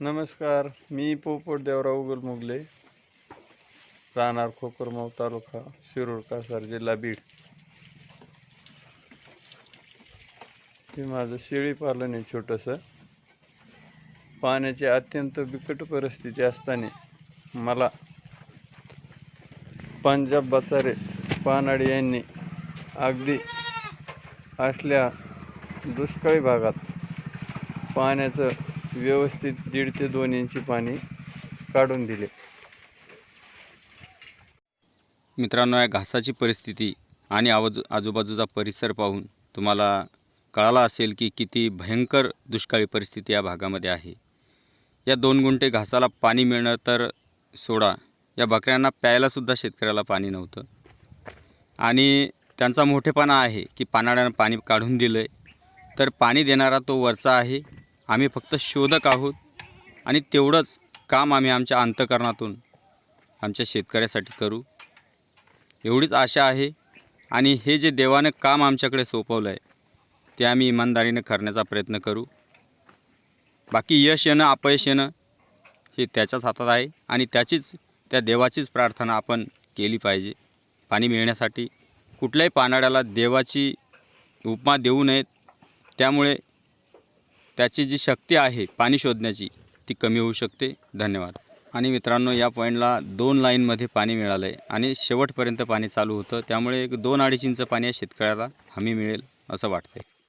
नमस्कार मी पोपट देवराव उगल मुगले राहणार खोकरमाव तालुका शिरूर कासार जिल्हा बीड. हे माझं शेळी पालन आहे छोटंसं. पाण्याची अत्यंत बिकट परिस्थिती असताना मला पंजाब बचारे पानाडे यांनी अगदी असल्या दुष्काळी भागात पाण्याचं व्यवस्थित दीड ते दोन इंची पाणी काढून दिले. मित्रांनो या घासाची परिस्थिती आणि आवाज आजूबाजूचा परिसर पाहून तुम्हाला कळाला असेल की किती भयंकर दुष्काळी परिस्थिती या भागामध्ये आहे. या दोन गुंठे घासाला पाणी मिळणं तर सोडा. या बकऱ्यांना प्यायलासुद्धा शेतकऱ्याला पाणी नव्हतं. आणि त्यांचा मोठेपणा आहे की पानाड्यानं पाणी काढून दिलं आहे तर पाणी देणारा तो वरचा आहे. आम्ही फक्त शोधक आहोत आणि तेवढंच काम आम्ही आमच्या अंतकरणातून आमच्या शेतकऱ्यासाठी करू. एवढीच आशा आहे आणि हे जे देवानं काम आमच्याकडे सोपवलं आहे ते आम्ही इमानदारीनं करण्याचा प्रयत्न करू. बाकी यश येणं अपयश येणं हे त्याच्याच हातात आहे आणि त्याचीच त्या देवाचीच प्रार्थना आपण केली पाहिजे. पाणी मिळण्यासाठी कुठल्याही पानाड्याला देवाची उपमा देऊ नयेत त्यामुळे त्याची जी शक्ती आहे पाणी शोधण्याची ती कमी होऊ शकते. धन्यवाद. आणि मित्रांनो या पॉईंटला दोन लाईनमध्ये पाणी मिळालं आहे आणि शेवटपर्यंत पाणी चालू होतं. त्यामुळे एक दोन अडीच इंच पाणी या शेतकऱ्याला हमी मिळेल असं वाटतं